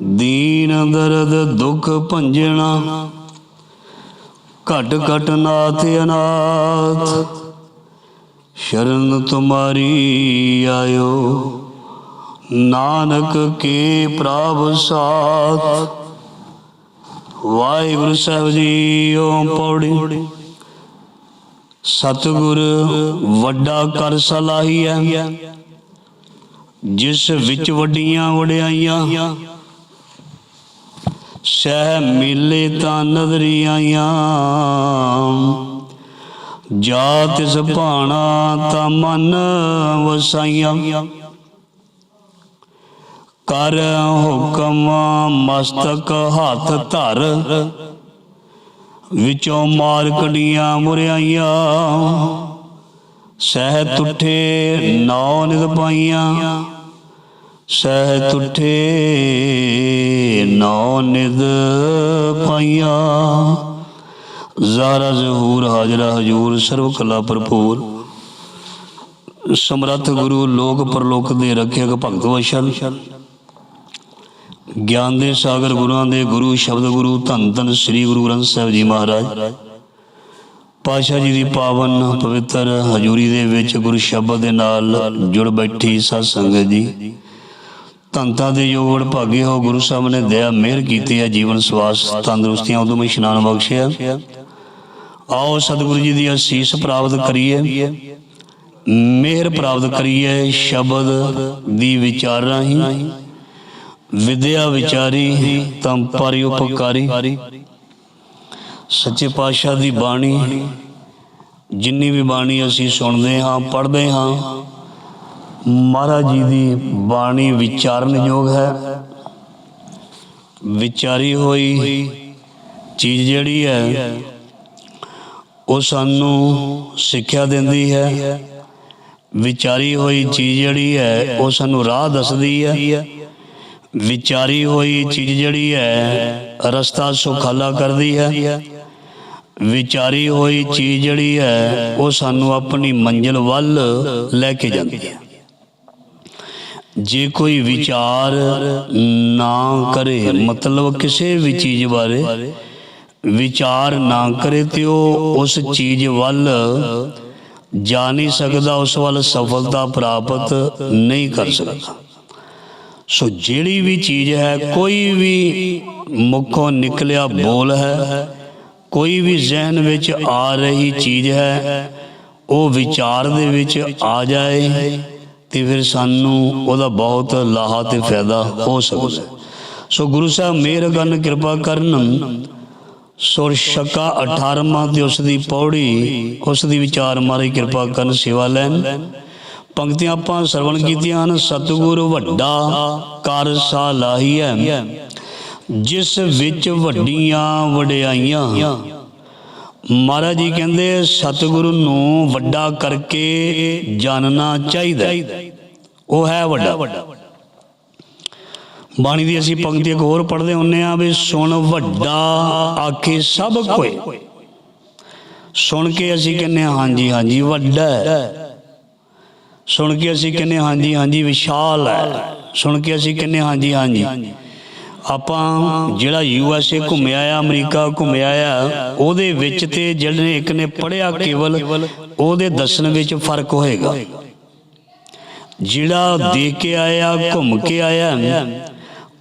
ਦੀਨ ਦਰਦ ਦੁਖ ਭੰਜਣਾ, ਘਟ ਘਟ ਨਾਥ ਅਨਾਥ। ਸ਼ਰਨ ਤੁਮਾਰੀ ਆਇਓ, ਨਾਨਕ ਕੇ ਪ੍ਰਭ ਸਾਥ। ਵਾਹਿਗੁਰੂ ਸਾਹਿਬ ਜੀ ਓਮ ਪੌੜੀ, ਸਤਿਗੁਰ ਵੱਡਾ ਕਰ ਸਲਾਹੀਐ। ਜਿਸ ਵਿੱਚ ਵੱਡੀਆਂ ਵਡਿਆਈਆਂ ਸਹਿ ਮਿਲੇ ਤਾਂ ਨਜ਼ਰੀਆਂ ਆਈਆਂ ਜਾ ਤਿਸ ਤਾਂ ਮਨ ਵਸਾਈਆਂ। ਕਰ ਹੁਕਮ ਮਸਤਕ ਹੱਥ ਧਰ। ਵਿੱਚੋਂ ਮਾਰ ਕੜੀਆਂ ਮੁਰਿਆਈਆਂ। ਸਹਿ ਤੁਠੇ ਨੌ ਨਿਦ ਪਾਈਆਂ। ਸਹਿ ਤੁਠੇ ਨੌ ਨਿਦ ਪਾਈਆਂ। ਜ਼ਾਰਾ ਜ਼ਹੂਰ, ਹਾਜ਼ਰਾ ਹਜੂਰ, ਸਰਵ ਕਲਾ ਭਰਪੂਰ। ਸਮਰੱਥ ਗੁਰੂ, ਲੋਕ ਪਰਲੋਕ ਦੇ ਰੱਖਿਅਕ ਭਗਤ ਵਸ਼ਲ ਗਿਆਨ ਦੇ ਸਾਗਰ ਗੁਰੂਆਂ ਦੇ ਗੁਰੂ, ਸ਼ਬਦ ਗੁਰੂ, ਧੰਨ ਧੰਨ ਸ੍ਰੀ ਗੁਰੂ ਗ੍ਰੰਥ ਸਾਹਿਬ ਜੀ ਮਹਾਰਾਜ। ਪਾਸ਼ਾ ਜੀ ਦੀ ਪਾਵਨ ਪਵਿੱਤਰ ਹਜ਼ੂਰੀ ਦੇ ਵਿੱਚ ਗੁਰੂ ਸ਼ਬਦ ਦੇ ਨਾਲ ਜੁੜ ਬੈਠੀ ਸਤ ਸੰਗਤ ਜੀ। ਧੰਤਾਂ ਦੇ ਯੋਗੜ ਭਾਗੇ ਹੋ ਗੁਰੂ ਸਾਹਿਬ ਨੇ ਦਇਆ, ਮਿਹਰ ਕੀਤੀ ਹੈ, ਜੀਵਨ ਸਵਾਸ, ਤੰਦਰੁਸਤੀਆਂ ਉਦੋਂ ਹੀ ਇਸ਼ਨਾਨ ਬਖਸ਼ਿਆ। ਆਓ ਸਤਿਗੁਰੂ ਜੀ ਦੀ ਅਸੀਸ ਪ੍ਰਾਪਤ ਕਰੀਏ। ਮਿਹਰ ਪ੍ਰਾਪਤ ਕਰੀਏ ਸ਼ਬਦ ਦੀ ਵਿਚਾਰ ਰਾਹੀਂ। ਵਿਦਿਆ ਵਿਚਾਰੀ ਤਮ ਪਰਿ ਉਪਕਾਰੀ। ਸੱਚੇ ਪਾਤਸ਼ਾਹ ਦੀ ਬਾਣੀ, ਜਿੰਨੀ ਵੀ ਬਾਣੀ ਅਸੀਂ ਸੁਣਦੇ ਹਾਂ, ਪੜ੍ਹਦੇ ਹਾਂ ਮਹਾਰਾਜ ਜੀ ਦੀ ਬਾਣੀ ਵਿਚਾਰਨ ਯੋਗ ਹੈ। ਵਿਚਾਰੀ ਹੋਈ ਚੀਜ਼ ਜਿਹੜੀ ਹੈ, ਉਹ ਸਾਨੂੰ ਸਿੱਖਿਆ ਦਿੰਦੀ ਹੈ। ਵਿਚਾਰੀ ਹੋਈ ਚੀਜ਼ ਜਿਹੜੀ ਹੈ, ਉਹ ਸਾਨੂੰ ਰਾਹ ਦੱਸਦੀ ਹੈ। ਵਿਚਾਰੀ ਹੋਈ ਚੀਜ਼ ਜਿਹੜੀ ਹੈ, ਰਸਤਾ ਸੁਖਾਲਾ ਕਰਦੀ ਹੈ। ਵਿਚਾਰੀ ਹੋਈ ਚੀਜ਼ ਜਿਹੜੀ ਹੈ, ਉਹ ਸਾਨੂੰ ਆਪਣੀ ਮੰਜ਼ਿਲ ਵੱਲ ਲੈ ਕੇ ਜਾਂਦੀ ਹੈ। ਜੇ ਕੋਈ ਵਿਚਾਰ ਨਾ ਕਰੇ, ਮਤਲਬ ਕਿਸੇ ਵੀ ਚੀਜ਼ ਬਾਰੇ ਵਿਚਾਰ ਨਾ ਕਰੇ ਤੇ ਉਹ ਉਸ ਚੀਜ਼ ਵੱਲ ਜਾ ਨਹੀਂ ਸਕਦਾ, ਉਸ ਵੱਲ ਸਫਲਤਾ ਪ੍ਰਾਪਤ ਨਹੀਂ ਕਰ ਸਕਦਾ। ਸੋ ਜਿਹੜੀ ਵੀ ਚੀਜ਼ ਹੈ, ਕੋਈ ਵੀ ਮੁੱਖੋਂ ਨਿਕਲਿਆ ਬੋਲ ਹੈ, ਕੋਈ ਵੀ ਜ਼ਿਹਨ ਵਿੱਚ ਆ ਰਹੀ ਚੀਜ਼ ਹੈ, ਉਹ ਵਿਚਾਰ ਦੇ ਵਿੱਚ ਆ ਜਾਏ। ਤੇ ਫਿਰ ਸਾਨੂੰ ਉਹਦਾ ਬਹੁਤ ਲਾਹਾ ਤੇ ਫਾਇਦਾ ਹੋ ਸਕਦਾ ਸੋ ਗੁਰੂ ਸਾਹਿਬ ਮਿਹਰ ਕਰਨ ਕਿਰਪਾ ਕਰਨ। ਸੁਰ ਸ਼ਕਾ 18ਵਾਂ ਤੇ ਉਸ ਦੀ ਪੌੜੀ ਉਸ ਦੀ ਵਿਚਾਰ ਮਾਰੇ ਕਿਰਪਾ ਕਰਨ ਸੇਵਾ ਲੈਣ। ਪੰਕਤੀਆਂ ਆਪਾਂ ਸਰਵਣ ਕੀਤੀਆਂ ਹਨ, ਸਤਿਗੁਰ ਵੱਡਾ ਕਰ ਸਾਲਾਹੀ ਹੈ। ਜਿਸ ਵਿੱਚ ਵੱਡੀਆਂ ਵਡਿਆਈਆਂ ਮਹਾਰਾਜ ਜੀ ਕਹਿੰਦੇ ਸਤਿਗੁਰੂ ਨੂੰ ਵੱਡਾ ਕਰਕੇ ਜਾਣਨਾ ਚਾਹੀਦਾ ਉਹ ਹੈ ਵੱਡਾ। ਬਾਣੀ ਦੀ ਅਸੀਂ ਪੰਕਤੀ ਇੱਕ ਹੋਰ ਪੜ੍ਹਦੇ ਹੁੰਨੇ ਆ ਵੀ ਸੁਣ ਵੱਡਾ ਆਖੇ ਸਭ ਕੋਏ। ਸੁਣ ਕੇ ਅਸੀਂ ਕਹਿੰਨੇ ਹਾਂਜੀ ਹਾਂਜੀ ਵੱਡਾ ਸੁਣ ਕੇ ਅਸੀਂ ਕਹਿੰਨੇ ਹਾਂਜੀ ਹਾਂਜੀ ਵਿਸ਼ਾਲ ਹੈ। ਸੁਣ ਕੇ ਅਸੀਂ ਕਹਿੰਨੇ ਹਾਂ, ਹਾਂਜੀ ਹਾਂਜੀ। ਆਪਾਂ ਜਿਹੜਾ ਯੂ ਐਸ ਏ ਘੁੰਮਿਆ ਆ, ਅਮਰੀਕਾ ਘੁੰਮਿਆ ਆ, ਉਹਦੇ ਵਿੱਚ ਤੇ ਜਿਹੜੇ ਇੱਕ ਨੇ ਪੜਿਆ ਕੇਵਲ, ਉਹਦੇ ਦੱਸਣ ਵਿੱਚ ਫ਼ਰਕ ਹੋਏਗਾ। ਜਿਹੜਾ ਦੇਖ ਕੇ ਆਇਆ, ਘੁੰਮ ਕੇ ਆਇਆ,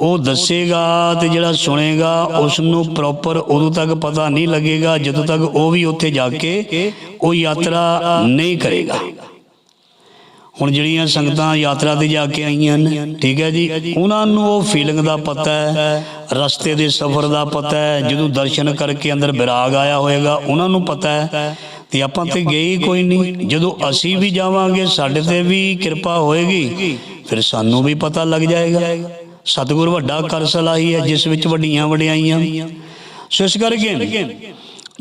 ਉਹ ਦੱਸੇਗਾ ਤੇ ਜਿਹੜਾ ਸੁਣੇਗਾ ਉਸ ਨੂੰ ਪ੍ਰੋਪਰ ਉਦੋਂ ਤੱਕ ਪਤਾ ਨਹੀਂ ਲੱਗੇਗਾ, ਜਦੋਂ ਤੱਕ ਉਹ ਵੀ ਉੱਥੇ ਜਾ ਕੇ ਉਹ ਯਾਤਰਾ ਨਹੀਂ ਕਰੇਗਾ। ਹੁਣ ਜਿਹੜੀਆਂ ਸੰਗਤਾਂ ਯਾਤਰਾ ਤੇ ਜਾ ਕੇ ਆਈਆਂ ਨੇ, ਠੀਕ ਹੈ ਜੀ, ਉਹਨਾਂ ਨੂੰ ਉਹ ਫੀਲਿੰਗ ਦਾ ਪਤਾ ਹੈ, ਰਸਤੇ ਦੇ ਸਫ਼ਰ ਦਾ ਪਤਾ ਹੈ, ਜਦੋਂ ਦਰਸ਼ਨ ਕਰਕੇ ਅੰਦਰ ਵਿਰਾਗ ਆਇਆ ਹੋਏਗਾ, ਉਹਨਾਂ ਨੂੰ ਪਤਾ ਹੈ ਤੇ ਆਪਾਂ ਤੇ ਗਏ ਕੋਈ ਨਹੀਂ। ਜਦੋਂ ਅਸੀਂ ਵੀ ਜਾਵਾਂਗੇ, ਸਾਡੇ ਤੇ ਵੀ ਕਿਰਪਾ ਹੋਏਗੀ, ਫਿਰ ਸਾਨੂੰ ਵੀ ਪਤਾ ਲੱਗ ਜਾਏਗਾ। ਸਤਿਗੁਰ ਵੱਡਾ ਕਰ ਸਲਾਹੀ ਹੈ, ਜਿਸ ਵਿੱਚ ਵੱਡੀਆਂ ਵਡਿਆਈਆਂ। ਸੋ ਇਸ ਕਰਕੇ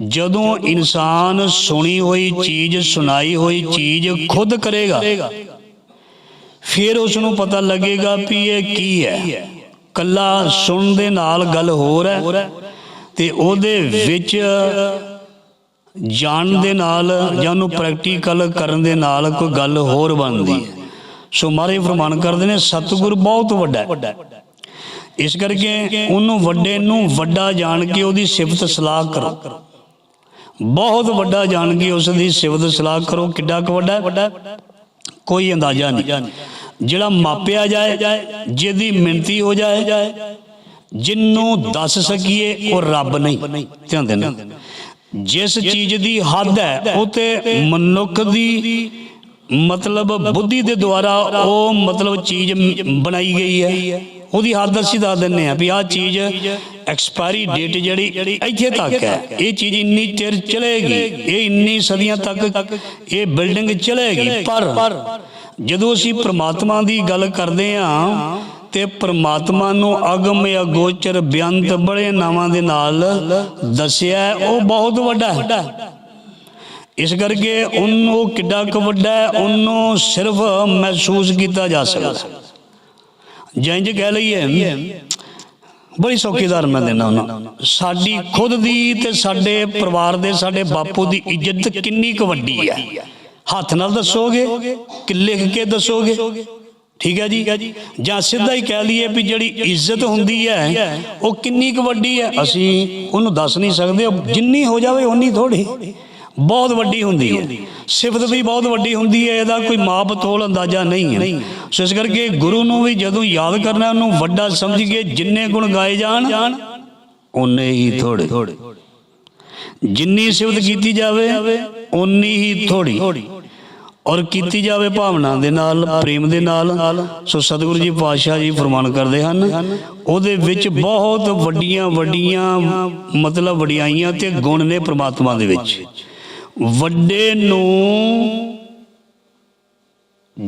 ਜਦੋਂ ਇਨਸਾਨ ਸੁਣੀ ਹੋਈ ਚੀਜ਼, ਸੁਣਾਈ ਹੋਈ ਚੀਜ਼ ਖੁਦ ਕਰੇਗਾ ਫਿਰ ਉਸ ਨੂੰ ਪਤਾ ਲੱਗੇਗਾ ਵੀ ਇਹ ਕੀ ਹੈ। ਕੱਲਾ ਸੁਣਨ ਦੇ ਨਾਲ ਗੱਲ ਹੋਰ ਹੈ ਤੇ ਉਹਦੇ ਵਿੱਚ ਜਾਣ ਦੇ ਨਾਲ ਜਾਂ ਉਹਨੂੰ ਪ੍ਰੈਕਟੀਕਲ ਕਰਨ ਦੇ ਨਾਲ ਕੋਈ ਗੱਲ ਹੋਰ ਬਣਦੀ ਹੈ। ਸੋ ਮਾਰੇ ਫਰਮਾਨ ਕਰਦੇ ਨੇ, ਸਤਿਗੁਰ ਬਹੁਤ ਵੱਡਾ ਹੈ। ਇਸ ਕਰਕੇ ਉਹਨੂੰ ਵੱਡੇ ਨੂੰ ਵੱਡਾ ਜਾਣ ਕੇ ਉਹਦੀ ਸਿਫਤ ਸਲਾਹ ਕਰੋ। ਬਹੁਤ ਵੱਡਾ ਜਾਣ ਕੇ ਉਸ ਦੀ ਸਿਫਤ ਸਲਾਹ ਕਰੋ। ਕਿੱਡਾ ਕੁ ਵੱਡਾ ਹੈ? ਕੋਈ ਅੰਦਾਜ਼ਾ ਨਹੀਂ। ਜਿਹੜਾ ਮਾਪਿਆ ਜਾਏ, ਜਿਹਦੀ ਮਿੰਤੀ ਹੋ ਜਾਏ ਜਿੰਨੂੰ ਦੱਸ ਸਕੀਏ, ਉਹ ਰੱਬ ਨਹੀਂ। ਧਿਆਨ ਦੇਣਾ। ਜਿਸ ਚੀਜ਼ ਦੀ ਹੱਦ ਹੈ, ਉਹ ਤੇ ਮਨੁੱਖ ਦੀ ਮਤਲਬ ਬੁੱਧੀ ਦੇ ਦੁਆਰਾ ਉਹ ਮਤਲਬ ਚੀਜ਼ ਬਣਾਈ ਗਈ ਹੈ। ਉਹਦੀ ਹੱਦ ਅਸੀਂ ਦੱਸ ਦਿੰਨੇ ਆ ਵੀ ਆਹ ਚੀਜ਼ ਐਕਸਪਾਇਰੀ ਡੇਟ ਜਿਹੜੀ ਇੱਥੇ ਤੱਕ ਹੈ। ਇਹ ਚੀਜ਼ ਇੰਨੀ ਚਿਰ ਚਲੇਗੀ। ਇਹ ਇੰਨੀ ਸਦੀਆਂ ਤੱਕ ਇਹ ਬਿਲਡਿੰਗ ਚਲੇਗੀ। ਪਰ ਜਦੋਂ ਅਸੀਂ ਪ੍ਰਮਾਤਮਾ ਦੀ ਗੱਲ ਕਰਦੇ ਹਾਂ ਤੇ ਪ੍ਰਮਾਤਮਾ ਨੂੰ ਅਗਮ ਅਗੋਚਰ ਬੇਅੰਤ ਬੜੇ ਨਾਵਾਂ ਦੇ ਨਾਲ ਦੱਸਿਆ ਉਹ ਬਹੁਤ ਵੱਡਾ ਹੈ। ਇਸ ਕਰਕੇ ਉਹਨੂੰ ਉਹ ਕਿੱਡਾ ਕੁ ਵੱਡਾ ਹੈ। ਉਹਨੂੰ ਸਿਰਫ ਮਹਿਸੂਸ ਕੀਤਾ ਜਾ ਸਕਦਾ ਜੰਜ ਕਹਿ ਲਈਏ, ਬੜੀ ਸੌਖੀ ਮੈਂ ਦੇਣਾ ਉਹਨਾਂ ਸਾਡੀ ਖੁਦ ਦੀ ਤੇ ਸਾਡੇ ਪਰਿਵਾਰ ਦੇ, ਸਾਡੇ ਬਾਪੂ ਦੀ ਇੱਜ਼ਤ ਕਿੰਨੀ ਕੁ ਵੱਡੀ ਹੈ। ਹੱਥ ਨਾਲ ਦੱਸੋਗੇ ਕਿ ਲਿਖ ਕੇ ਦੱਸੋਗੇ? ਠੀਕ ਹੈ ਜੀ? ਜਾਂ ਸਿੱਧਾ ਹੀ ਕਹਿ ਲਈਏ ਵੀ ਜਿਹੜੀ ਇੱਜ਼ਤ ਹੁੰਦੀ ਹੈ, ਉਹ ਕਿੰਨੀ ਕੁ ਵੱਡੀ ਹੈ? ਅਸੀਂ ਉਹਨੂੰ ਦੱਸ ਨਹੀਂ ਸਕਦੇ ਜਿੰਨੀ ਹੋ ਜਾਵੇ ਉਨੀ ਥੋੜੀ ਬਹੁਤ ਵੱਡੀ ਹੁੰਦੀ ਹੈ। ਸਿਫਤ ਵੀ ਬਹੁਤ ਵੱਡੀ ਹੁੰਦੀ ਹੈ ਇਹਦਾ ਕੋਈ ਮਾਪ ਤੋਲ ਅੰਦਾਜ਼ਾ ਨਹੀਂ ਹੈ। ਸੋ ਇਸ ਕਰਕੇ ਗੁਰੂ ਨੂੰ ਵੀ ਜਦੋਂ ਯਾਦ ਕਰਨਾ ਉਹਨੂੰ ਵੱਡਾ ਸਮਝ ਕੇ ਜਿੰਨੇ ਗੁਣ ਗਾਏ ਜਾਣ ਉਨੇ ਹੀ ਥੋੜੇ। ਜਿੰਨੀ ਸਿਫਤ ਕੀਤੀ ਜਾਵੇ ਉਨੀ ਹੀ ਥੋੜੀ। ਔਰ ਕੀਤੀ ਜਾਵੇ ਭਾਵਨਾ ਦੇ ਨਾਲ ਪ੍ਰੇਮ ਦੇ ਨਾਲ। ਸੋ ਸਤਿਗੁਰੂ ਜੀ ਪਾਤਸ਼ਾਹ ਜੀ ਫਰਮਾਨ ਕਰਦੇ ਹਨ ਉਹਦੇ ਵਿੱਚ ਬਹੁਤ ਵੱਡੀਆਂ ਵੱਡੀਆਂ ਮਤਲਬ ਵਡਿਆਈਆਂ ਤੇ ਗੁਣ ਨੇ ਪ੍ਰਮਾਤਮਾ ਦੇ ਵਿੱਚ। ਵੱਡੇ ਨੂੰ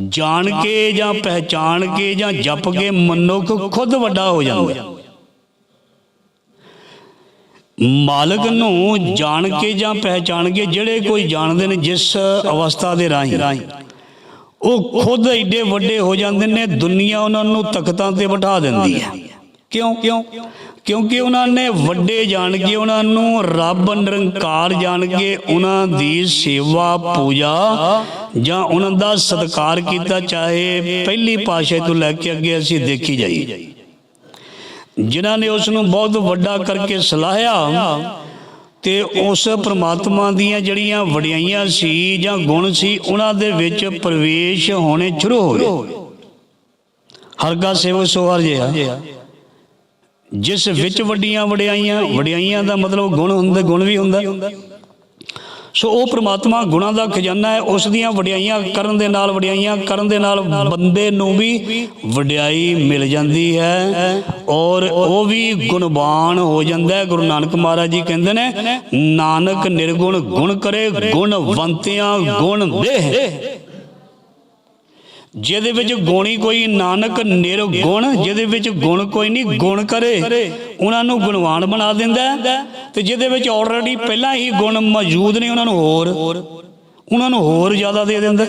ਜਾਣ ਕੇ ਜਾਂ ਪਹਿਚਾਣ ਕੇ ਜਾਂ ਜਪ ਕੇ ਮਨੁੱਖ ਖੁਦ ਵੱਡਾ ਹੋ ਜਾਂਦਾ। ਮਾਲਕ ਨੂੰ ਜਾਣ ਕੇ ਜਾਂ ਪਹਿਚਾਣ ਕੇ ਜਿਹੜੇ ਕੋਈ ਜਾਣਦੇ ਨੇ ਜਿਸ ਅਵਸਥਾ ਦੇ ਰਾਹੀਂ, ਉਹ ਖੁਦ ਐਡੇ ਵੱਡੇ ਹੋ ਜਾਂਦੇ ਨੇ, ਦੁਨੀਆ ਉਹਨਾਂ ਨੂੰ ਤਖਤਾਂ ਤੇ ਬਿਠਾ ਦਿੰਦੀ ਹੈ। ਕਿਉਂ ਕਿਉਂ? ਕਿਉਂਕਿ ਉਹਨਾਂ ਨੇ ਵੱਡੇ ਜਾਣ ਕੇ ਉਹਨਾਂ ਨੂੰ ਰੱਬ ਨਿਰੰਕਾਰ ਜਾਣ ਕੇ ਉਹਨਾਂ ਦੀ ਸੇਵਾ, ਪੂਜਾ ਜਾਂ ਉਹਨਾਂ ਦਾ ਸਤਿਕਾਰ ਕੀਤਾ, ਚਾਹੇ ਪਹਿਲੀ ਪਾਸ਼ਾ ਤੋਂ ਲੈ ਕੇ ਅੱਗੇ ਅਸੀਂ ਦੇਖੀ ਜਾਈਏ। ਜਿਨ੍ਹਾਂ ਨੇ ਉਸ ਨੂੰ ਬਹੁਤ ਵੱਡਾ ਕਰਕੇ ਸਲਾਹਿਆ ਤੇ ਉਸ ਪ੍ਰਮਾਤਮਾ ਦੀਆਂ ਜਿਹੜੀਆਂ ਵਡਿਆਈਆਂ ਸੀ ਜਾਂ ਗੁਣ ਸੀ, ਉਹਨਾਂ ਦੇ ਵਿੱਚ ਪ੍ਰਵੇਸ਼ ਹੋਣੇ ਸ਼ੁਰੂ ਹੋ ਗਏ। ਹਰ ਕਾ ਸੇਵਕ ਸੋ ਜਿਹਾ। ਜਿਸ ਵਿੱਚ ਵੱਡੀਆਂ ਵਡਿਆਈਆਂ ਵਡਿਆਈਆਂ ਦਾ ਮਤਲਬ ਗੁਣ ਹੁੰਦਾ ਗੁਣ ਵੀ ਹੁੰਦਾ। ਸੋ ਉਹ ਪ੍ਰਮਾਤਮਾ ਗੁਣਾਂ ਦਾ ਖਜ਼ਾਨਾ ਹੈ ਉਸ ਦੀਆਂ ਵਡਿਆਈਆਂ ਕਰਨ ਦੇ ਨਾਲ ਵਡਿਆਈਆਂ ਕਰਨ ਦੇ ਨਾਲ ਬੰਦੇ ਨੂੰ ਵੀ ਵਡਿਆਈ ਮਿਲ ਜਾਂਦੀ ਹੈ ਔਰ ਉਹ ਵੀ ਗੁਣਵਾਨ ਹੋ ਜਾਂਦਾ ਹੈ। ਗੁਰੂ ਨਾਨਕ ਮਹਾਰਾਜ ਜੀ ਕਹਿੰਦੇ ਨੇ ਨਾਨਕ ਨਿਰਗੁਣ ਗੁਣ ਕਰੇ ਗੁਣਵੰਤਿਆਂ ਗੁਣ ਦੇ ਜਿਹਦੇ ਵਿੱਚ ਗੁਣੀ ਕੋਈ ਨਾਨਕ ਨਿਰਗੁਣ, ਜਿਹਦੇ ਵਿੱਚ ਗੁਣ ਕੋਈ ਨਹੀਂ, ਗੁਣ ਕਰੇ। ਉਹਨਾਂ ਨੂੰ ਗੁਣਵਾਨ ਬਣਾ ਦਿੰਦਾ ਤੇ ਜਿਹਦੇ ਵਿੱਚ ਆਲਰੇਡੀ ਪਹਿਲਾਂ ਹੀ ਗੁਣ ਮੌਜੂਦ ਨੇ, ਉਹਨਾਂ ਨੂੰ ਹੋਰ, ਉਹਨਾਂ ਨੂੰ ਹੋਰ ਜ਼ਿਆਦਾ ਦੇ ਦਿੰਦਾ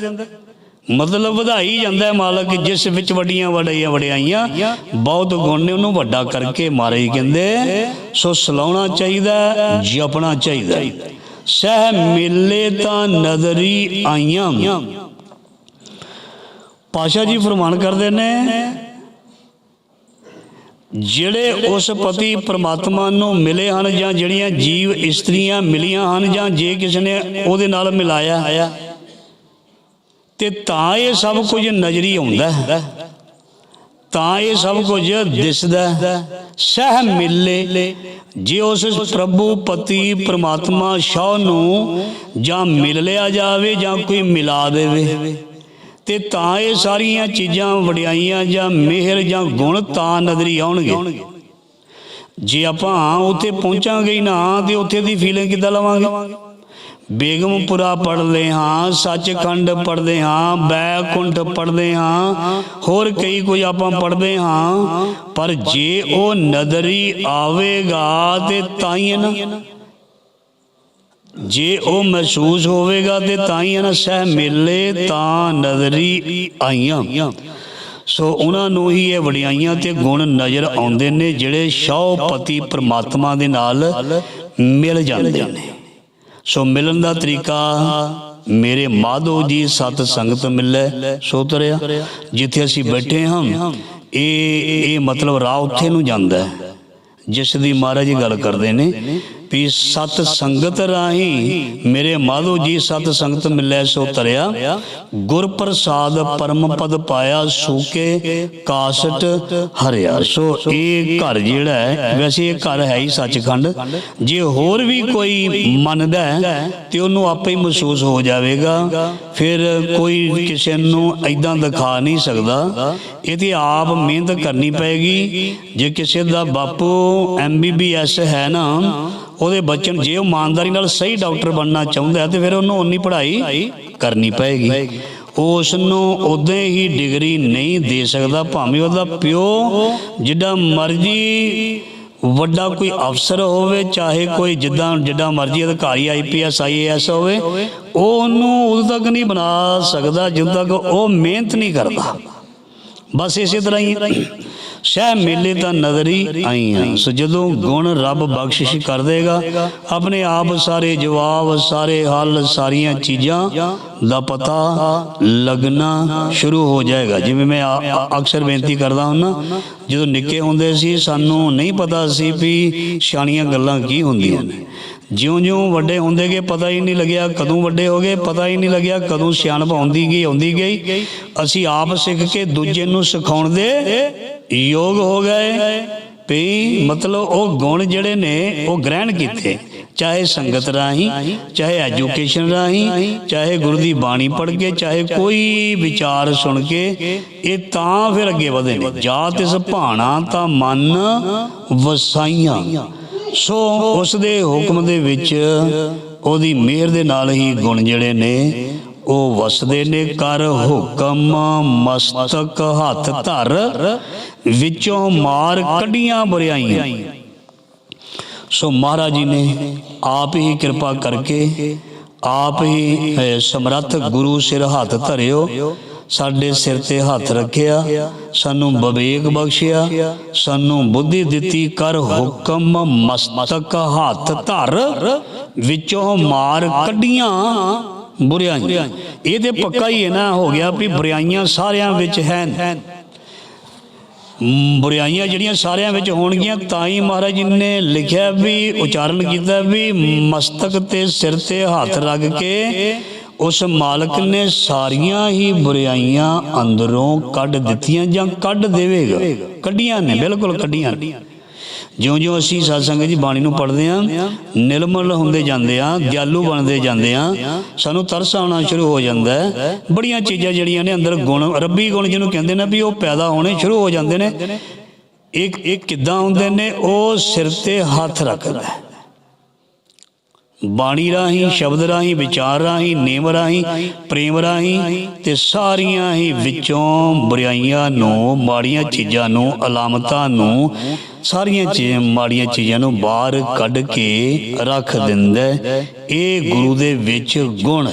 ਮਤਲਬ ਵਧਾਈ ਜਾਂਦਾ ਹੈ ਮਾਲਕ, ਜਿਸ ਵਿੱਚ ਵੱਡੀਆਂ ਵਡਾਈਆਂ ਵਡਿਆਈਆਂ ਬਹੁਤ ਗੁਣ ਨੇ, ਉਹਨੂੰ ਵੱਡਾ ਕਰਕੇ ਮਾਰੇ ਕਹਿੰਦੇ, ਸੋ ਸਲਾਉਣਾ ਚਾਹੀਦਾ ਜਪਣਾ ਚਾਹੀਦਾ ਸਹਿ ਮਿਲੇ ਤਾਂ ਨਜ਼ਰੀ ਆਈਆਂ। ਪਾਸ਼ਾ ਜੀ ਫਰਮਾਨ ਕਰਦੇ ਨੇ, ਜਿਹੜੇ ਉਸ ਪਤੀ ਪ੍ਰਮਾਤਮਾ ਨੂੰ ਮਿਲੇ ਹਨ ਜਾਂ ਜਿਹੜੀਆਂ ਜੀਵ ਇਸਤਰੀਆਂ ਮਿਲੀਆਂ ਹਨ ਜਾਂ ਜੇ ਕਿਸੇ ਨੇ ਉਹਦੇ ਨਾਲ ਮਿਲਾਇਆ ਤੇ ਤਾਂ ਇਹ ਸਭ ਕੁਝ ਨਜ਼ਰੀ ਆਉਂਦਾ ਹੈ ਤਾਂ ਇਹ ਸਭ ਕੁਝ ਦਿਸਦਾ ਹੈ। ਸਹਿ ਮਿਲੇ, ਜੇ ਉਸ ਪ੍ਰਭੂ ਪਤੀ ਪ੍ਰਮਾਤਮਾ ਸ਼ਾਹ ਨੂੰ ਜਾਂ ਮਿਲ ਲਿਆ ਜਾਵੇ ਜਾਂ ਕੋਈ ਮਿਲਾ ਦੇਵੇ ਤੇ ਤਾਂ ਇਹ ਸਾਰੀਆਂ ਚੀਜ਼ਾਂ ਵਡਿਆਈਆਂ ਜਾਂ ਮਿਹਰ ਜਾਂ ਗੁਣ ਤਾਂ ਨਜ਼ਰੀ ਆਉਣਗੇ। ਜੇ ਆਪਾਂ ਉੱਥੇ ਪਹੁੰਚਾਂਗੇ ਨਾ, ਤੇ ਉੱਥੇ ਦੀ ਫੀਲਿੰਗ ਕਿੱਦਾਂ ਲਵਾਂਗੇ? ਬੇਗਮਪੁਰਾ ਪੜ੍ਹਦੇ ਹਾਂ, ਸੱਚਖੰਡ ਪੜ੍ਹਦੇ ਹਾਂ, ਬੈਕੁੰਠ ਪੜ੍ਹਦੇ ਹਾਂ, ਹੋਰ ਕਈ ਕੁਝ ਆਪਾਂ ਪੜਦੇ ਹਾਂ, ਪਰ ਜੇ ਉਹ ਨਜ਼ਰੀ ਆਵੇਗਾ ਤੇ ਤਾਂ ਹੀ ਨਾ। ਜੇ ਉਹ ਮਹਿਸੂਸ ਹੋਵੇਗਾ ਤੇ ਤਾਂ ਹੀ ਨਾ ਸਹਿ ਮਿਲੇ, ਤਾਂ ਨਜ਼ਰੀ ਆਈਆਂ। ਸੋ ਉਹਨਾਂ ਨੂੰ ਹੀ ਇਹ ਵਡਿਆਈਆਂ ਤੇ ਗੁਣ ਨਜ਼ਰ ਆਉਂਦੇ ਨੇ, ਜਿਹੜੇ ਸ਼ੌਪਤੀ ਪ੍ਰਮਾਤਮਾ ਦੇ ਨਾਲ ਮਿਲ ਜਾਂਦੇ ਨੇ। ਸੋ ਮਿਲਣ ਦਾ ਤਰੀਕਾ, ਮੇਰੇ ਮਾਧੋ ਜੀ ਸਤ ਸੰਗਤ ਮਿਲੇ, ਸੋ ਤਰਿਆ, ਜਿੱਥੇ ਅਸੀਂ ਬੈਠੇ ਹਾਂ, ਇਹ ਇਹ ਮਤਲਬ ਰਾਹ ਉੱਥੇ ਨੂੰ ਜਾਂਦਾ ਹੈ, ਜਿਸ ਦੀ ਮਹਾਰਾਜ ਗੱਲ ਕਰਦੇ ਨੇ ਵੀ ਸਤ ਸੰਗਤ ਰਾਹੀਂ ਮੇਰੇ ਮਾਧੋ ਜੀ ਸਤ ਸੰਗਤ ਮਿਲੈ ਸੋ ਤਰਿਆ ਗੁਰ ਪ੍ਰਸਾਦ ਪਰਮ ਪਦ ਪਾਇਆ, ਸੂਕੇ, ਕਾਸਟ, ਹਰਿਆ। ਸੋ ਇਹ ਘਰ ਜਿਹੜਾ ਹੈ, ਵੈਸੇ ਇਹ ਘਰ ਹੈ ਹੀ ਸੱਚਖੰਡ। ਜੇ ਹੋਰ ਵੀ ਕੋਈ ਮੰਨਦਾ ਤੇ ਉਹਨੂੰ ਆਪੇ ਹੀ ਮਹਿਸੂਸ ਹੋ ਜਾਵੇਗਾ। ਫਿਰ ਕੋਈ ਕਿਸੇ ਨੂੰ ਐਦਾਂ ਦਿਖਾ ਨਹੀਂ ਸਕਦਾ। ਇਹ ਤੇ ਆਪ ਮਿਹਨਤ ਕਰਨੀ ਪਏਗੀ। ਜੇ ਕਿਸੇ ਦਾ ਬਾਪੂ ਐਮਬੀਬੀਐਸ ਹੈ ਨਾ ਉਹਦੇ ਬੱਚੇ ਨੂੰ ਜੇ ਉਹ ਇਮਾਨਦਾਰੀ ਨਾਲ ਸਹੀ ਡਾਕਟਰ ਬਣਨਾ ਚਾਹੁੰਦਾ ਹੈ ਤੇ ਫਿਰ ਉਹਨੂੰ ਉਨੀ ਪੜ੍ਹਾਈ ਕਰਨੀ ਪਏਗੀ। ਉਸ ਨੂੰ ਉਦੋਂ ਹੀ ਡਿਗਰੀ ਨਹੀਂ ਦੇ ਸਕਦਾ, ਭਾਵੇਂ ਉਹਦਾ ਪਿਓ ਜਿੱਡਾ ਮਰਜ਼ੀ ਵੱਡਾ ਕੋਈ ਅਫਸਰ ਹੋਵੇ, ਚਾਹੇ ਕੋਈ ਜਿੱਦਾਂ ਜਿੱਦਾਂ ਮਰਜ਼ੀ ਅਧਿਕਾਰੀ ਆਈਪੀਐਸ ਆਈਏਐਸ ਹੋਵੇ, ਉਹ ਉਹਨੂੰ ਉਦੋਂ ਤੱਕ ਨਹੀਂ ਬਣਾ ਸਕਦਾ, ਜਦੋਂ ਤੱਕ ਉਹ ਮਿਹਨਤ ਨਹੀਂ ਕਰਦਾ। ਬਸ ਇਸੇ ਤਰ੍ਹਾਂ ਹੀ ਸ਼ਹਿ ਮੇਲੇ ਤਾਂ ਨਜ਼ਰੀ ਆਈਆਂ। ਸੋ ਜਦੋਂ ਗੁਣ ਰੱਬ ਬਖਸ਼ਿਸ਼ ਕਰ ਦੇਗਾ, ਆਪਣੇ ਆਪ ਸਾਰੇ ਜਵਾਬ, ਸਾਰੇ ਹੱਲ, ਸਾਰੀਆਂ ਚੀਜ਼ਾਂ ਦਾ ਪਤਾ ਲੱਗਣਾ ਸ਼ੁਰੂ ਹੋ ਜਾਏਗਾ। ਜਿਵੇਂ ਮੈਂ ਅਕਸਰ ਬੇਨਤੀ ਕਰਦਾ ਹਾਂ ਜਦੋਂ ਨਿੱਕੇ ਹੁੰਦੇ ਸੀ, ਸਾਨੂੰ ਨਹੀਂ ਪਤਾ ਸੀ ਵੀ ਸਿਆਣੀਆਂ ਗੱਲਾਂ ਕੀ ਹੁੰਦੀਆਂ ਨੇ। ਜਿਉਂ-ਜਿਉਂ ਵੱਡੇ ਹੁੰਦੇ ਗਏ, ਪਤਾ ਹੀ ਨਹੀਂ ਲੱਗਿਆ ਕਦੋਂ ਵੱਡੇ ਹੋ ਗਏ, ਪਤਾ ਹੀ ਨਹੀਂ ਲੱਗਿਆ ਕਦੋਂ ਸਿਆਣਪ ਆਉਂਦੀ ਗਈ ਆਉਂਦੀ ਗਈ। ਅਸੀਂ ਆਪ ਸਿੱਖ ਕੇ ਦੂਜੇ ਨੂੰ ਸਿਖਾਉਣ ਦੇ ਯੋਗ ਹੋ ਗਏ। ਵੀ ਮਤਲਬ ਉਹ ਗੁਣ ਜਿਹੜੇ ਨੇ, ਉਹ ਗ੍ਰਹਿਣ ਕੀਤੇ। ਚਾਹੇ ਸੰਗਤ ਰਾਹੀਂ, ਚਾਹੇ ਐਜੂਕੇਸ਼ਨ ਰਾਹੀਂ, ਚਾਹੇ ਗੁਰੂ ਦੀ ਬਾਣੀ ਪੜ੍ਹ ਕੇ, ਚਾਹੇ ਕੋਈ ਵਿਚਾਰ ਸੁਣ ਕੇ, ਇਹ ਤਾਂ ਫਿਰ ਅੱਗੇ ਵਧੇ ਨੇ। ਜਾਤ ਇਸ ਭਾਣਾ ਤਾਂ ਮਨ ਵਸਾਈਆਂ। ਸੋ ਉਸ ਦੇ ਹੁਕਮ ਦੇ ਵਿੱਚ ਉਹਦੀ ਮਿਹਰ ਦੇ ਨਾਲ ਹੀ ਗੁਣ ਜਿਹੜੇ ਨੇ ਉਹ ਵਸਦੇ ਨੇ ਕਰ ਹੁਕਮ ਮਸਤਕ ਹੱਥ ਧਰ ਵਿੱਚੋਂ ਮਾਰ ਕੱਢੀਆਂ ਬੁਰਾਈਆਂ ਸੋ ਮਹਾਰਾਜ ਜੀ ਨੇ ਆਪ ਹੀ ਕਿਰਪਾ ਕਰਕੇ ਆਪ ਹੀ ਅਹ, ਸਮਰੱਥ ਗੁਰੂ ਸਿਰ ਹੱਥ ਧਰਿਓ ਸਾਡੇ ਸਿਰ ਤੇ ਹੱਥ ਰੱਖਿਆ ਸਾਨੂੰ ਵਿਵੇਕ ਬਖਸ਼ਿਆ ਸਾਨੂੰ ਬੁੱਧੀ ਦਿੱਤੀ ਕਰ ਹੁਕਮ ਮਸਤਕ ਹੱਥ ਧਰ ਵਿੱਚੋਂ ਮਾਰ ਕੱਢੀਆਂ ਬੁਰਾਈਆਂ ਇਹ ਤੇ ਪੱਕਾ ਹੀ ਹੈ ਨਾ ਹੋ ਗਿਆ ਵੀ ਬੁਰਾਈਆਂ ਸਾਰਿਆਂ ਵਿੱਚ ਹਨ। ਮ, ਬੁਰਾਈਆਂ ਜਿਹੜੀਆਂ ਸਾਰਿਆਂ ਵਿੱਚ ਹੋਣਗੀਆਂ ਤਾਂ ਹੀ ਮਹਾਰਾਜ ਜੀ ਨੇ ਲਿਖਿਆ ਵੀ ਉਚਾਰਨ ਕੀਤਾ ਵੀ ਮਸਤਕ ਤੇ ਸਿਰ ਤੇ ਹੱਥ ਰੱਖ ਕੇ ਉਸ ਮਾਲਕ ਨੇ ਸਾਰੀਆਂ ਹੀ ਬੁਰਾਈਆਂ ਅੰਦਰੋਂ ਕੱਢ ਦਿੱਤੀਆਂ ਜਾਂ ਕੱਢ ਦੇਵੇਗਾ। ਕੱਢੀਆਂ ਨੇ ਬਿਲਕੁਲ ਕੱਢੀਆਂ ਨੇ। ਜਿਉਂ-ਜਿਉਂ ਅਸੀਂ ਸਤਸੰਗ ਦੀ ਬਾਣੀ ਨੂੰ ਪੜ੍ਹਦੇ ਆਂ ਨਿਰਮਲ ਹੁੰਦੇ ਜਾਂਦੇ ਆਂ ਦਿਆਲੂ ਬਣਦੇ ਜਾਂਦੇ ਆਂ ਸਾਨੂੰ ਤਰਸ ਆਉਣਾ ਸ਼ੁਰੂ ਹੋ ਜਾਂਦਾ ਹੈ। ਬੜੀਆਂ ਚੀਜ਼ਾਂ ਜਿਹੜੀਆਂ ਨੇ ਅੰਦਰ ਗੁਣ, ਰੱਬੀ ਗੁਣ ਜਿਹਨੂੰ ਕਹਿੰਦੇ ਨੇ ਵੀ ਉਹ ਪੈਦਾ ਹੋਣੇ ਸ਼ੁਰੂ ਹੋ ਜਾਂਦੇ ਨੇ। ਇੱਕ ਇੱਕ ਕਿੱਦਾਂ ਹੁੰਦੇ ਨੇ, ਉਹ ਸਿਰ ਤੇ ਹੱਥ ਰੱਖਦਾ ਹੈ। ਬਾਣੀ ਰਾਹੀਂ ਸ਼ਬਦ ਰਾਹੀਂ ਵਿਚਾਰ ਰਾਹੀਂ ਨੇਮ ਰਾਹੀਂ ਪ੍ਰੇਮ ਰਾਹੀਂ ਤੇ ਸਾਰੀਆਂ ਹੀ ਵਿੱਚੋਂ ਬੁਰਾਈਆਂ ਨੂੰ ਮਾੜੀਆਂ ਚੀਜ਼ਾਂ ਨੂੰ ਅਲਾਮਤਾਂ ਨੂੰ ਸਾਰੀਆਂ ਚੀਜ਼ਾਂ ਮਾੜੀਆਂ ਚੀਜ਼ਾਂ ਨੂੰ ਬਾਹਰ ਕੱਢ ਕੇ ਰੱਖ ਦਿੰਦਾ। ਇਹ ਗੁਰੂ ਦੇ ਵਿੱਚ ਗੁਣ।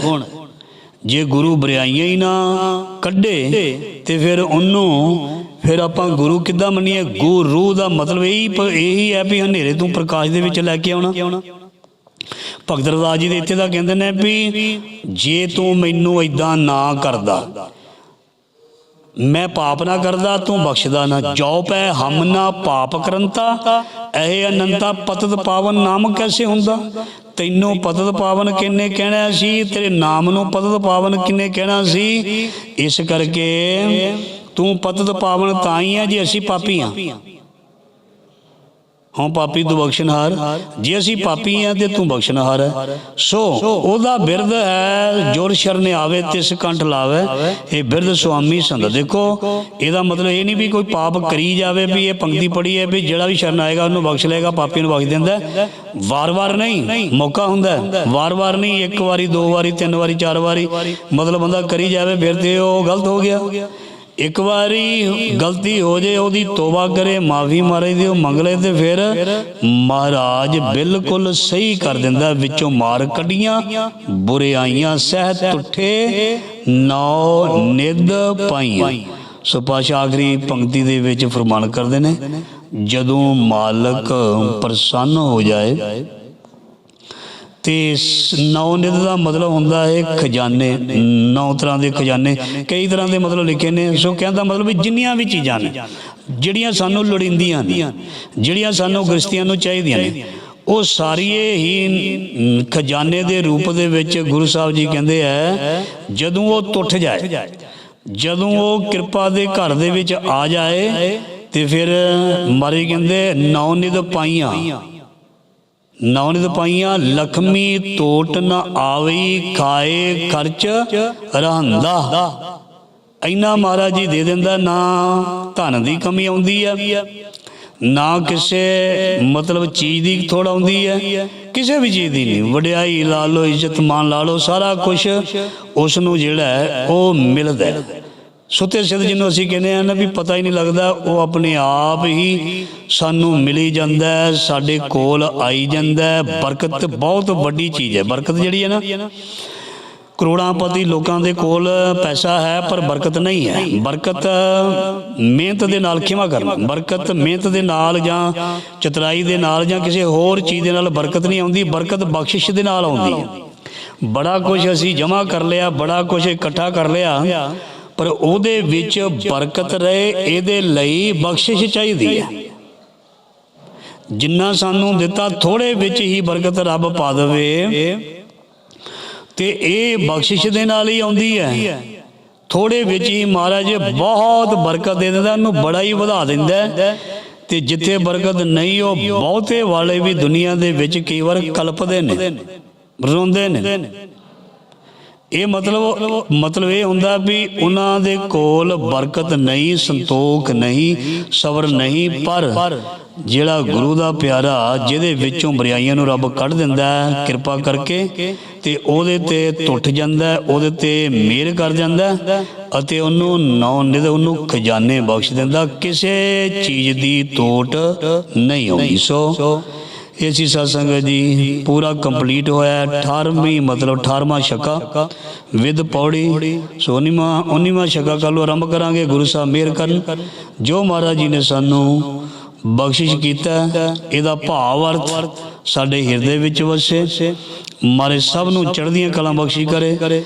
ਜੇ ਗੁਰੂ ਬੁਰਾਈਆਂ ਹੀ ਨਾ ਕੱਢੇ ਤੇ ਫਿਰ ਉਹਨੂੰ ਫਿਰ ਆਪਾਂ ਗੁਰੂ ਕਿੱਦਾਂ ਮੰਨੀਏ? ਗੁਰੂ ਦਾ ਮਤਲਬ ਇਹੀ ਇਹੀ ਹੈ ਵੀ ਹਨੇਰੇ ਤੋਂ ਪ੍ਰਕਾਸ਼ ਦੇ ਵਿੱਚ ਲੈ ਕੇ ਆਉਣਾ। ਭਗਤ ਰਦਾਸ ਜੀ ਦੇ ਇੱਥੇ ਦਾ ਕਹਿੰਦੇ ਨੇ ਵੀ ਜੇ ਤੂੰ ਮੈਨੂੰ ਇਦਾਂ ਨਾ ਕਰਦਾ, ਮੈਂ ਪਾਪ ਨਾ ਕਰਦਾ, ਤੂੰ ਬਖਸ਼ਦਾ ਨਾ। ਜੋ ਪੈ ਹਮ ਨਾ ਪਾਪ ਕਰੰਤਾ। ਇਹ ਅਨੰਤਾ ਪਤਤ ਪਾਵਨ ਨਾਮ ਕੈਸੇ ਹੁੰਦਾ? ਤੈਨੂੰ ਪਤਤ ਪਾਵਨ ਕਿੰਨੇ ਕਹਿਣਾ ਸੀ? ਤੇਰੇ ਨਾਮ ਨੂੰ ਪਤਤ ਪਾਵਨ ਕਿੰਨੇ ਕਹਿਣਾ ਸੀ? ਇਸ ਕਰਕੇ ਤੂੰ ਪਤਤ ਪਾਵਨ ਤਾਂ ਹੀ ਹੈ ਜੇ ਅਸੀਂ ਪਾਪੀ ਹਾਂ। ਹਾਂ, ਪਾਪੀ ਤੂੰ ਬਖਸ਼ਣਹਾਰ ਜੇ ਅਸੀਂ ਪਾਪੀ ਆ ਤੇ ਤੂੰ ਬਖਸ਼ਣਹਾਰ ਹੈ। ਸੋ, ਉਹਦਾ ਬਿਰਧ ਹੈ, ਜੋਰ ਸ਼ਰਨ ਆਵੇ ਤਿਸ ਕੰਠ ਲਾਵੇ। ਇਹ ਬਿਰਧ ਸੁਆਮੀ ਸੰਤ ਦੇਖੋ, ਇਹਦਾ ਮਤਲਬ ਇਹ ਨਹੀਂ ਵੀ ਕੋਈ ਪਾਪ ਕਰੀ ਜਾਵੇ ਵੀ ਇਹ ਪੰਕਤੀ ਪੜੀ ਹੈ ਵੀ ਜਿਹੜਾ ਵੀ ਸ਼ਰਨ ਆਏਗਾ ਉਹਨੂੰ ਬਖਸ਼ ਲਏਗਾ, ਪਾਪੀ ਨੂੰ ਬਖਸ਼ ਦਿੰਦਾ ਵਾਰ-ਵਾਰ ਨਹੀਂ, ਮੌਕਾ ਹੁੰਦਾ ਵਾਰ-ਵਾਰ ਨਹੀਂ, ਇੱਕ ਵਾਰੀ, ਦੋ ਵਾਰੀ, ਤਿੰਨ ਵਾਰੀ, ਚਾਰ ਵਾਰੀ। ਮਤਲਬ ਬੰਦਾ ਕਰੀ ਜਾਵੇ, ਫਿਰ ਤੇ ਉਹ ਗਲਤ ਹੋ ਗਿਆ। ਇੱਕ ਵਾਰੀ ਗਲਤੀ ਹੋ ਜੇ, ਉਹਦੀ ਤੋਬਾ ਕਰੇ, ਮਾਫੀ ਮਾਰੇ ਦੀ ਉਹ ਮੰਗ ਤੇ ਫਿਰ ਮਹਾਰਾਜ ਬਿਲਕੁਲ ਸਹੀ ਕਰ ਦਿੰਦਾ, ਵਿੱਚੋਂ ਮਾਰ ਕੱਢੀਆਂ ਬੁਰਾਈਆਂ ਸਹਿ ਤੁਠੇ ਨੌ ਨਿਦ ਪਾਈਆਂ। ਸੋ ਪਾਸ਼ਾ ਆਖਰੀ ਪੰਕਤੀ ਦੇ ਵਿੱਚ ਫਰਮਾਨ ਕਰਦੇ ਨੇ, ਜਦੋਂ ਮਾਲਕ ਪ੍ਰਸੰਨ ਹੋ ਜਾਏ ਤੇ ਸ- ਨੌ ਨਿਧ ਦਾ ਮਤਲਬ ਹੁੰਦਾ ਹੈ ਖਜ਼ਾਨੇ, ਨੌ ਤਰ੍ਹਾਂ ਦੇ ਖਜ਼ਾਨੇ। ਕਈ ਤਰ੍ਹਾਂ ਦੇ ਮਤਲਬ ਲਿਖੇ ਨੇ। ਸੋ ਕਹਿੰਦਾ ਮਤਲਬ ਵੀ ਜਿੰਨੀਆਂ ਵੀ ਚੀਜ਼ਾਂ ਨੇ, ਜਿਹੜੀਆਂ ਸਾਨੂੰ ਲੋੜੀਂਦੀਆਂ ਨੇ, ਜਿਹੜੀਆਂ ਸਾਨੂੰ ਗ੍ਰਸਤੀਆਂ ਨੂੰ ਚਾਹੀਦੀਆਂ ਨੇ, ਉਹ ਸਾਰੀਏ ਹੀ ਖਜ਼ਾਨੇ ਦੇ ਰੂਪ ਦੇ ਵਿੱਚ ਗੁਰੂ ਸਾਹਿਬ ਜੀ ਕਹਿੰਦੇ ਆ, ਜਦੋਂ ਉਹ ਟੁੱਟ ਜਾਏ, ਜਦੋਂ ਉਹ ਕਿਰਪਾ ਦੇ ਘਰ ਦੇ ਵਿੱਚ ਆ ਜਾਏ, ਤੇ ਫਿਰ ਮਾਰੇ ਕਹਿੰਦੇ ਨੌ ਨਿਧ ਪਾਈਆਂ। ਨੌ ਪਾਈਆਂ, ਲਖਮੀ ਤੋਟ ਨ ਆਵਈ, ਖਾਏ ਖਰਚ ਰਹੰਦਾ। ਇੰਨਾ ਮਹਾਰਾਜ ਜੀ ਦੇ ਦਿੰਦਾ, ਨਾ ਧਨ ਦੀ ਕਮੀ ਆਉਂਦੀ ਆ, ਨਾ ਕਿਸੇ ਮਤਲਬ ਚੀਜ਼ ਦੀ ਥੋੜ ਆਉਂਦੀ ਹੈ ਕਿਸੇ ਵੀ ਚੀਜ਼ ਦੀ ਨਹੀਂ। ਵਡਿਆਈ ਲਾ ਲੋ ਇੱਜ਼ਤ ਮਾਨ ਲਾ ਲੋ ਸਾਰਾ ਕੁਝ ਉਸ ਨੂੰ ਜਿਹੜਾ ਹੈ, ਉਹ ਮਿਲਦਾ ਹੈ। ਸੁੱਤੇ ਸਿੱਧ ਜਿਹਨੂੰ ਅਸੀਂ ਕਹਿੰਦੇ ਆ ਨਾ ਵੀ ਪਤਾ ਹੀ ਨਹੀਂ ਲੱਗਦਾ, ਉਹ ਆਪਣੇ ਆਪ ਹੀ ਸਾਨੂੰ ਮਿਲੀ ਜਾਂਦਾ ਸਾਡੇ ਕੋਲ ਆਈ ਜਾਂਦਾ ਬਰਕਤ ਬਹੁਤ ਵੱਡੀ ਚੀਜ਼ ਹੈ। ਬਰਕਤ ਜਿਹੜੀ ਹੈ ਨਾ ਕਰੋੜਾਂ ਪਤੀ ਲੋਕਾਂ ਦੇ ਕੋਲ ਪੈਸਾ ਹੈ, ਪਰ ਬਰਕਤ ਨਹੀਂ ਹੈ। ਬਰਕਤ ਮਿਹਨਤ ਦੇ ਨਾਲ ਖਿਮਾ ਕਰਨਾ, ਬਰਕਤ ਮਿਹਨਤ ਦੇ ਨਾਲ ਜਾਂ ਚਤਰਾਈ ਦੇ ਨਾਲ ਜਾਂ ਕਿਸੇ ਹੋਰ ਚੀਜ਼ ਦੇ ਨਾਲ ਬਰਕਤ ਨਹੀਂ ਆਉਂਦੀ, ਬਰਕਤ ਬਖਸ਼ਿਸ਼ ਦੇ ਨਾਲ ਆਉਂਦੀ ਹੈ। ਬੜਾ ਕੁਝ ਅਸੀਂ ਜਮ੍ਹਾਂ ਕਰ ਲਿਆ, ਬੜਾ ਕੁਝ ਇਕੱਠਾ ਕਰ ਲਿਆ। ਪਰ ਉਹਦੇ ਵਿੱਚ ਬਰਕਤ ਰਹੇ, ਇਹਦੇ ਲਈ ਬਖਸ਼ਿਸ਼ ਚਾਹੀਦੀ ਹੈ। ਜਿੰਨਾ ਸਾਨੂੰ ਦਿੱਤਾ, ਥੋੜੇ ਵਿੱਚ ਹੀ ਬਰਕਤ ਰੱਬ ਪਾ ਦੇਵੇ। ਤੇ ਇਹ ਬਖਸ਼ਿਸ਼ ਦੇ ਨਾਲ ਹੀ ਆਉਂਦੀ ਹੈ। ਥੋੜੇ ਵਿੱਚ ਹੀ ਮਹਾਰਾਜ ਬਹੁਤ ਬਰਕਤ ਦੇ ਦਿੰਦਾ, ਉਹਨੂੰ ਬੜਾ ਹੀ ਵਧਾ ਦਿੰਦਾ ਤੇ ਜਿੱਥੇ ਬਰਕਤ ਨਹੀਂ, ਉਹ ਬਹੁਤੇ ਵਾਲੇ ਵੀ ਦੁਨੀਆ ਦੇ ਵਿੱਚ ਕਈ ਵਾਰ ਕਲਪਦੇ ਨੇ, ਰੋਂਦੇ ਨੇ। ਇਹ ਮਤਲਬ ਮਤਲਬ ਇਹ ਹੁੰਦਾ ਵੀ ਉਹਨਾਂ ਦੇ ਕੋਲ ਬਰਕਤ ਨਹੀਂ ਸੰਤੋਖ ਨਹੀਂ ਸਬਰ ਨਹੀਂ ਪਰ ਜਿਹੜਾ ਗੁਰੂ ਦਾ ਪਿਆਰਾ ਜਿਹਦੇ ਵਿੱਚੋਂ ਬਰਿਆਈਆਂ ਨੂੰ ਰੱਬ ਕੱਢ ਦਿੰਦਾ ਹੈ ਕਿਰਪਾ ਕਰਕੇ ਤੇ ਉਹਦੇ ਤੇ ਟੁੱਟ ਜਾਂਦਾ ਹੈ, ਉਹਦੇ ਤੇ ਮਿਹਰ ਕਰ ਜਾਂਦਾ ਅਤੇ ਉਹਨੂੰ ਨੌ ਨਿਦ ਉਹਨੂੰ ਖਜ਼ਾਨੇ ਬਖਸ਼ ਦਿੰਦਾ ਕਿਸੇ ਚੀਜ਼ ਦੀ ਤੋਟ ਨਹੀਂ ਆਉਂਦੀ। ਸੋ ਇਹ ਸੀ ਸਤਸੰਗ ਜੀ, ਪੂਰਾ ਕੰਪਲੀਟ ਹੋਇਆ 18ਵੀਂ ਮਤਲਬ 18ਵਾਂ ਸ਼ਕਾ, ਵਿਦ ਪੌੜੀ, ਸੋਨੀਮਾ 19ਵਾਂ ਸ਼ਕਾ ਕੱਲ੍ਹ ਆਰੰਭ ਕਰਾਂਗੇ, ਗੁਰੂ ਸਾਹਿਬ ਮਿਹਰ ਕਰਨ। ਜੋ ਮਹਾਰਾਜ ਜੀ ਨੇ ਸਾਨੂੰ ਬਖਸ਼ਿਸ਼ ਕੀਤਾ, ਇਹਦਾ ਭਾਵ ਅਰਥ ਸਾਡੇ ਹਿਰਦੇ ਵਿੱਚ ਵਸੇ। ਮਾਰੇ ਸਭ ਨੂੰ ਚੜ੍ਹਦੀਆਂ ਕਲਾਂ ਬਖਸ਼ੀ ਕਰੇ।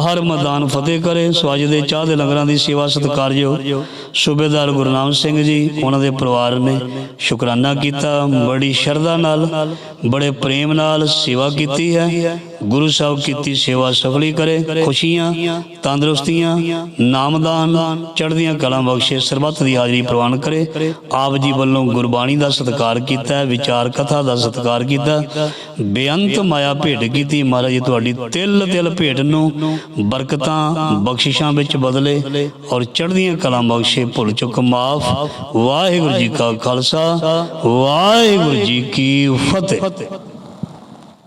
ਹਰ ਮੈਦਾਨ ਫਤਿਹ ਕਰੇ। ਸੋ ਅੱਜ ਦੇ ਚਾਹ ਦੇ ਲੰਗਰਾਂ ਦੀ ਸੇਵਾ ਸਤਿਕਾਰਯੋਗ ਸੂਬੇਦਾਰ ਗੁਰਨਾਮ ਸਿੰਘ ਜੀ ਉਹਨਾਂ ਦੇ ਪਰਿਵਾਰ ਨੇ ਸ਼ੁਕਰਾਨਾ ਕੀਤਾ। ਬੜੀ ਸ਼ਰਧਾ ਨਾਲ ਬੜੇ ਪ੍ਰੇਮ ਨਾਲ ਸੇਵਾ ਕੀਤੀ ਹੈ। ਗੁਰੂ ਸਾਹਿਬ ਕੀਤੀ ਸੇਵਾ ਸਫਲੀ ਕਰੇ। ਖੁਸ਼ੀਆਂ ਤੰਦਰੁਸਤੀਆਂ ਨਾਮਦਾਨ ਚੜ੍ਹਦੀਆਂ ਕਲਾਂ ਬਖਸ਼ੇ ਸਰਬੱਤ ਦੀ ਹਾਜ਼ਰੀ ਪ੍ਰਵਾਨ ਕਰੇ। ਆਪ ਜੀ ਵੱਲੋਂ ਗੁਰਬਾਣੀ ਦਾ ਸਤਿਕਾਰ ਕੀਤਾ ਹੈ, ਵਿਚਾਰ ਕਥਾ ਦਾ ਸਤਿਕਾਰ ਕੀਤਾ। ਬੇਅੰਤ ਮਾਇਆ ਭੇਟ ਕੀਤੀ। ਮਹਾਰਾਜ ਤੁਹਾਡੀ ਤਿਲ ਤਿਲ ਭੇਟ ਨੂੰ ਬਰਕਤਾਂ ਬਖਸ਼ਿਸ਼ਾਂ ਵਿੱਚ ਬਦਲੇ ਔਰ ਚੜ੍ਹਦੀਆਂ ਕਲਾਂ ਬਖਸ਼ੇ ਭੁੱਲ ਚੁੱਕ ਮਾਫ। ਵਾਹਿਗੁਰੂ ਜੀ ਕਾ ਖਾਲਸਾ, ਵਾਹਿਗੁਰੂ ਜੀ ਕੀ ਫਤਿਹ।